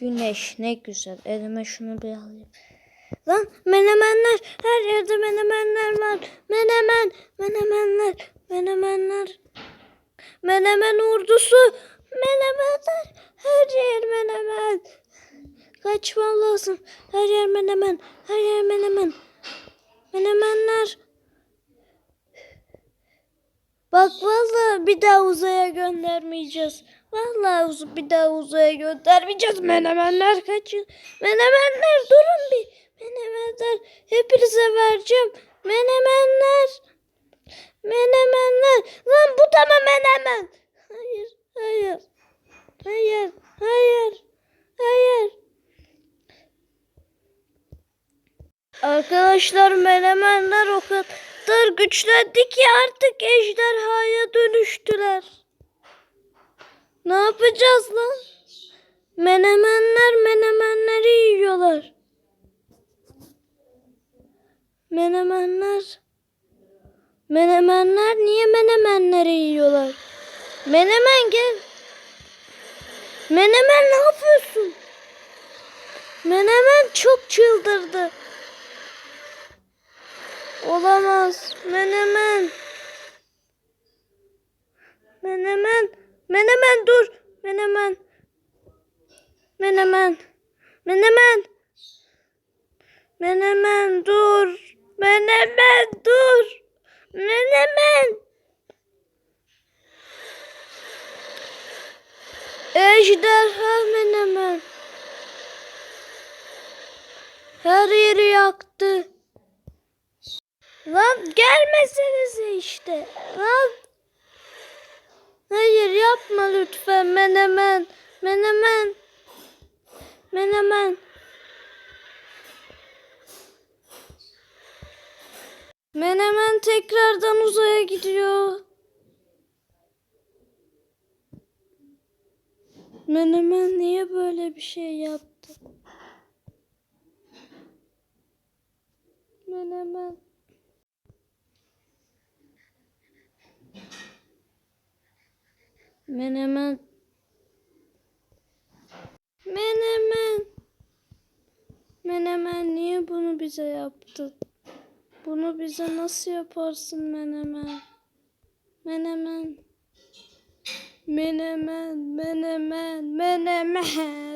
Güneş ne güzel. Elime şunu bir alayım. Lan menemenler. Her yerde menemenler var. Menemen. Menemenler. Menemenler. Menemen ordusu. Menemenler. Her yer menemen. Kaçmam lazım. Her yer menemen. Her yer menemen. Menemenler. Bak vallahi bir daha uzaya göndermeyeceğiz. Vallahi uz- bir daha uzaya göndermeyeceğiz. Menemenler kaçın. Menemenler durun bir. Menemenler hepinize vereceğim. Menemenler. Menemenler. Lan bu da mı menemen? Hayır. Hayır. Hayır. Hayır. Hayır. Arkadaşlar menemenler o kadar güçlendi ki artık ejderhaya dönüştüler. Ne yapacağız lan? Menemenler menemenleri yiyorlar. Menemenler. Menemenler niye menemenleri yiyorlar? Menemen gel. Menemen ne yapıyorsun? Menemen çok çıldırdı. Olamaz. Menemen. Menemen. Menemen dur. Menemen. Menemen. Menemen. Menemen dur. Menemen dur. Menemen. Ejderha menemen. Her yeri yaktı. Lan gelmesenize işte. Lan. Yapma lütfen menemen. Menemen. Menemen. Menemen tekrardan uzaya gidiyor. Menemen niye böyle bir şey yaptı? Menemen. Menemen. Menemen. Menemen niye bunu bize yaptın? Bunu bize nasıl yaparsın menemen? Menemen. Menemen, menemen, menemen.